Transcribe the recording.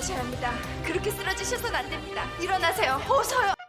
일어나셔야 합니다. 그렇게 쓰러지셔서는 안 됩니다. 일어나세요. 어서요.